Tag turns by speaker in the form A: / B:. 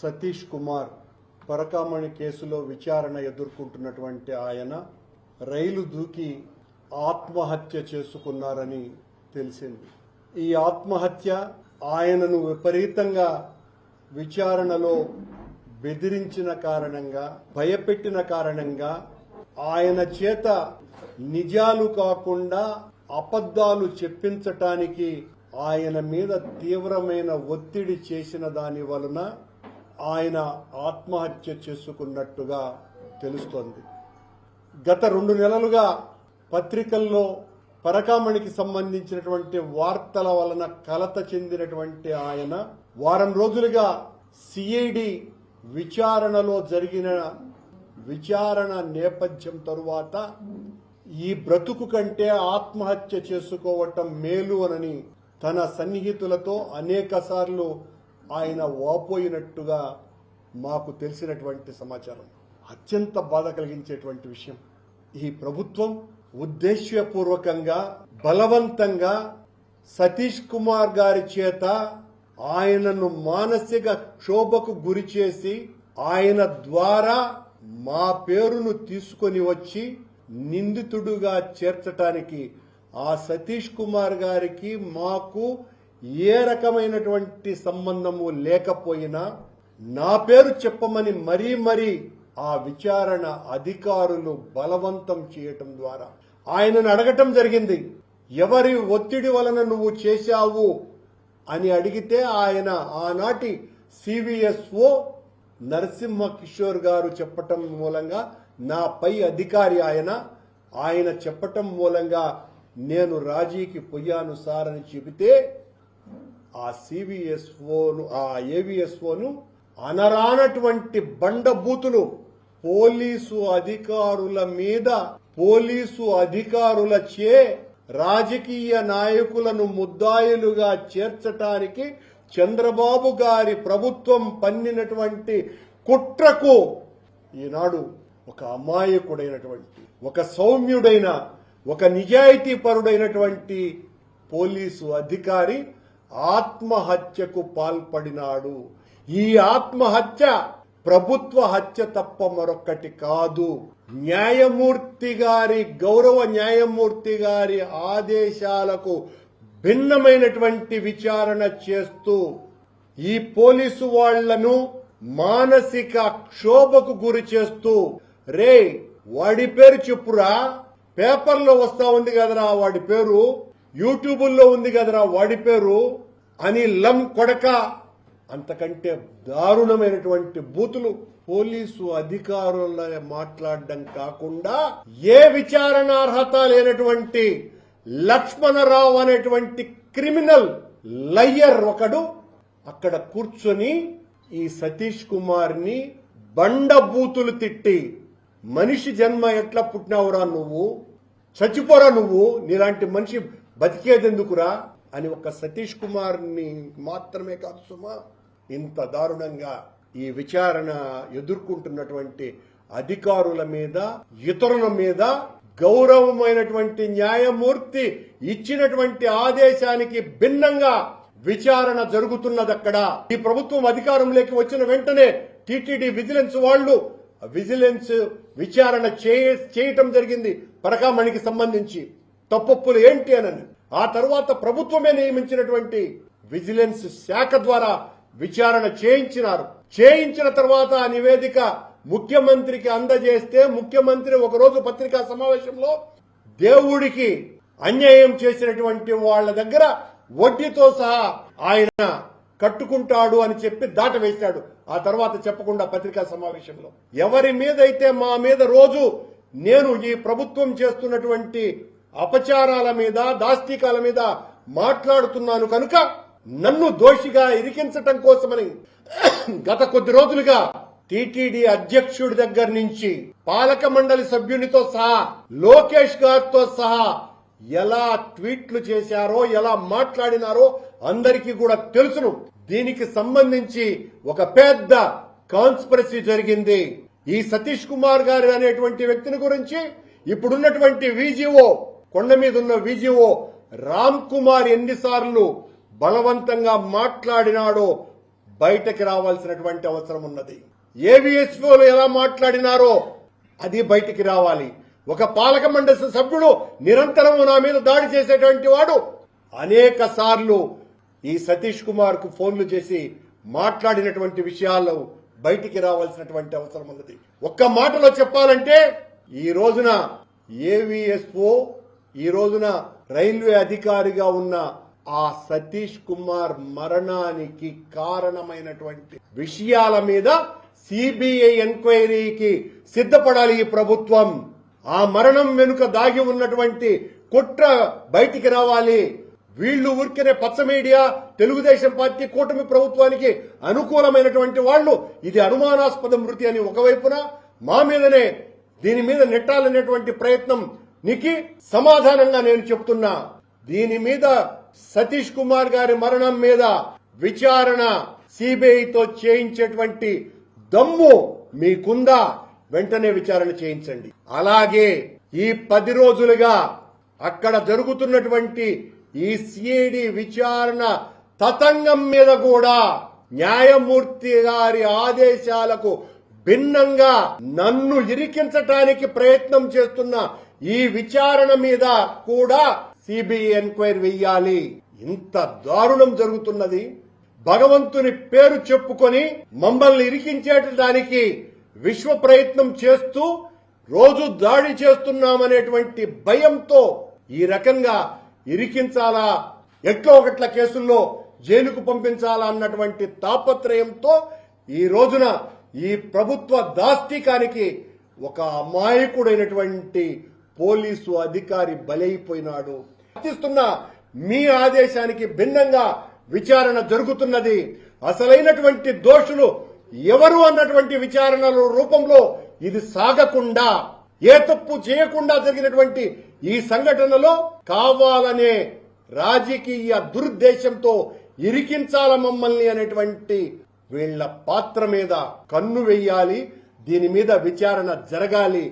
A: సతీష్ కుమార్ పరకామణి కేసులో విచారణ ఎదుర్కొంటున్నటువంటి ఆయన రైలు దూకి ఆత్మహత్య చేసుకున్నారని తెలిసింది. ఈ ఆత్మహత్య ఆయనను విపరీతంగా విచారణలో బెదిరించిన కారణంగా భయపెట్టిన కారణంగా ఆయన చేత నిజాలు కాకుండా అబద్ధాలు చెప్పించటానికి ఆయన మీద తీవ్రమైన ఒత్తిడి చేసిన దాని వలన ఆయన ఆత్మహత్య చేసుకున్నట్టుగా తెలుస్తోంది. గత రెండు నెలలుగా పత్రికల్లో పరకామణికి సంబంధించినటువంటి వార్తల వలన కలత చెందినటువంటి ఆయన వారం రోజులుగా సిఐడి విచారణలో జరిగిన విచారణ నేపథ్యం తరువాత ఈ బ్రతుకు కంటే ఆత్మహత్య చేసుకోవటం మేలు అనని తన సన్నిహితులతో అనేక సార్లు ఆయన ఓపోయినట్టుగా మాకు తెలిసినటువంటి సమాచారం. అత్యంత బాధ కలిగించేటువంటి విషయం. ఈ ప్రభుత్వం ఉద్దేశ్యపూర్వకంగా బలవంతంగా సతీష్ కుమార్ గారి చేత ఆయనను మానసిక క్షోభకు గురి చేసి ఆయన ద్వారా మా పేరును తీసుకొని వచ్చి నిందితుడుగా చేర్చటానికి ఆ సతీష్ కుమార్ గారికి మాకు ఏ రకమైనటువంటి సంబంధము లేకపోయినా నా పేరు చెప్పమని మరీ మరీ ఆ విచారణ అధికారులు బలవంతం చేయటం ద్వారా. ఆయనను అడగటం జరిగింది. ఎవరి ఒత్తిడి వలన నువ్వు చేశావు అని అడిగితే ఆయన ఆనాటి సివిఎస్ఓ నరసింహ కిషోర్ గారు చెప్పటం మూలంగా నా పై అధికారి ఆయన ఆయన చెప్పటం మూలంగా నేను రాజీకి పొయ్యాను సార్ అని చెబితే ఆ సివిఎస్ఓను ఆ ఏవిఎస్ఓను అనరానటువంటి బండబూతులు పోలీసు అధికారుల మీద పోలీసు అధికారులచే రాజకీయ నాయకులను ముద్దాయిలుగా చేర్చటానికి చంద్రబాబు గారి ప్రభుత్వం పన్నినటువంటి కుట్రకు ఈనాడు ఒక అమాయకుడైనటువంటి ఒక సౌమ్యుడైన ఒక నిజాయితీపరుడైనటువంటి పోలీసు అధికారి ఆత్మహత్యకు పాల్పడినాడు. ఈ ఆత్మహత్య ప్రభుత్వ హత్య తప్ప మరొకటి కాదు. న్యాయమూర్తి గారి గౌరవ న్యాయమూర్తి గారి ఆదేశాలకు భిన్నమైనటువంటి విచారణ చేస్తూ ఈ పోలీసు వాళ్ళను మానసిక క్షోభకు గురి చేస్తూ రే వాడి పేరు చెప్పురా. పేపర్లో వస్తా ఉంది కదరా వాడి పేరు. యూట్యూబుల్లో ఉంది కదరా వాడి పేరు అని లం కొడక. అంతకంటే దారుణమైనటువంటి బూతులు పోలీసు అధికారుల మాట్లాడడం కాకుండా ఏ విచారణ అర్హత లేనటువంటి లక్ష్మణరావు అనేటువంటి క్రిమినల్ లయ్యర్ ఒకడు అక్కడ కూర్చొని ఈ సతీష్ కుమార్ని బండ బూతులు తిట్టి మనిషి జన్మ ఎట్లా పుట్టినావురా నువ్వు? చచ్చిపోరా నువ్వు? నీలాంటి మనిషి బతికేదెందుకురా అని ఒక సతీష్ కుమార్ని మాత్రమే కాదు సుమా ఇంత దారుణంగా ఈ విచారణ ఎదుర్కొంటున్నటువంటి అధికారుల మీద ఇతరుల మీద గౌరవమైనటువంటి న్యాయమూర్తి ఇచ్చినటువంటి ఆదేశానికి భిన్నంగా విచారణ జరుగుతున్నది అక్కడ ఈ ప్రభుత్వం అధికారంలోకి వచ్చిన వెంటనే టిటిడి విజిలెన్స్ వాళ్ళు విజిలెన్స్ విచారణ చేయ- చేయటం జరిగింది. పరకామణికి సంబంధించి. తప్పొప్పులు ఏంటి అనని. ఆ తర్వాత ప్రభుత్వమే నియమించినటువంటి విజిలెన్స్ శాఖ ద్వారా విచారణ చేయించినారు. చేయించిన తర్వాత ఆ నివేదిక ముఖ్యమంత్రికి అందజేస్తే ముఖ్యమంత్రి ఒకరోజు పత్రికా సమావేశంలో దేవుడికి అన్యాయం చేసినటువంటి వాళ్ళ దగ్గర వడ్డీతో సహా ఆయన కట్టుకుంటాడు అని చెప్పి దాట వేశాడు ఆ తర్వాత చెప్పకుండా పత్రికా సమావేశంలో. ఎవరి మీదైతే మా మీద రోజు నేను ఈ ప్రభుత్వం చేస్తున్నటువంటి అపచారాల మీద దాష్టికాల మీద మాట్లాడుతున్నాను కనుక నన్ను దోషిగా ఇరికించటం కోసమని గత కొద్ది రోజులుగా టీటీడీ అధ్యక్షుడి దగ్గర నుంచి పాలక మండలి సభ్యునితో సహా లోకేష్ గారితో సహా ఎలా ట్వీట్లు చేశారో ఎలా మాట్లాడినారో అందరికీ కూడా తెలుసును. దీనికి సంబంధించి ఒక పెద్ద కాన్స్పరసీ జరిగింది. ఈ సతీష్ కుమార్ గారు అనేటువంటి వ్యక్తిని గురించి ఇప్పుడున్నటువంటి విజిఓ కొండ మీద ఉన్న విజిఓ రామ్ కుమార్ ఎన్నిసార్లు బలవంతంగా మాట్లాడినాడో బయటకి రావాల్సినటువంటి అవసరం ఉన్నది. ఏవిఎస్ఓలు ఎలా మాట్లాడినారో అది బయటికి రావాలి. ఒక పాలక మండలి సభ్యుడు నిరంతరం నా మీద దాడి చేసేటువంటి వాడు అనేక సార్లు ఈ సతీష్ కుమార్కు ఫోన్లు చేసి మాట్లాడినటువంటి విషయాలు బయటికి రావాల్సినటువంటి అవసరం ఉన్నది. ఒక్క మాటలో చెప్పాలంటే ఈ రోజున ఏవిఎస్ఓ ఈ రోజున రైల్వే అధికారిగా ఉన్న ఆ సతీష్ కుమార్ మరణానికి కారణమైనటువంటి విషయాల మీద సిబిఐ ఎంక్వైరీకి సిద్ధపడాలి ఈ ప్రభుత్వం. ఆ మరణం వెనుక దాగి ఉన్నటువంటి కుట్ర బయటికి రావాలి. వీళ్ళు ఊరికనే పచ్చ మీడియా తెలుగుదేశం పార్టీ కూటమి ప్రభుత్వానికి అనుకూలమైనటువంటి వాళ్ళు. ఇది అనుమానాస్పద మృతి అని ఒకవైపున మా మీదనే దీని మీద నెట్టాలనేటువంటి ప్రయత్నం నికి సమాధానంగా నేను చెప్తున్నా. దీని మీద సతీష్ కుమార్ గారి మరణం మీద విచారణ సిబిఐతో చేయించేటువంటి దమ్ము మీకుందా? వెంటనే విచారణ చేయించండి. అలాగే ఈ పది రోజులుగా అక్కడ జరుగుతున్నటువంటి ఈ సిఐడి విచారణ తతంగం మీద కూడా న్యాయమూర్తి గారి ఆదేశాలకు భిన్నంగా నన్ను ఇరికించటానికి ప్రయత్నం చేస్తున్న ఈ విచారణ మీద కూడా సిబిఐ ఎంక్వైరీ వెయ్యాలి. ఇంత దారుణం జరుగుతున్నది. భగవంతుని పేరు చెప్పుకొని మమ్మల్ని ఇరికించేటానికి విశ్వ ప్రయత్నం చేస్తూ రోజు దాడి చేస్తున్నామనేటువంటి భయంతో ఈ రకంగా ఇరికించాలా? ఎట్లో ఒకట్ల కేసుల్లో జైలుకు పంపించాలా అన్నటువంటి తాపత్రయంతో ఈ రోజున ఈ ప్రభుత్వ దాష్టికానికి ఒక అమాయకుడైనటువంటి పోలీసు అధికారి బలైపోయినాడు. పాటిస్తున్న మీ ఆదేశానికి భిన్నంగా విచారణ జరుగుతున్నది. అసలైనటువంటి దోషులు ఎవరు అన్నటువంటి విచారణల రూపంలో ఇది సాగకుండా ఏ తప్పు చేయకుండా జరిగినటువంటి ఈ సంఘటనలో కావాలనే రాజకీయ దురుద్దేశంతో ఇరికించాల మమ్మల్ని అనేటువంటి వీళ్ళ పాత్ర మీద కన్ను వెయ్యాలి దీని మీద విచారణ జరగాలి.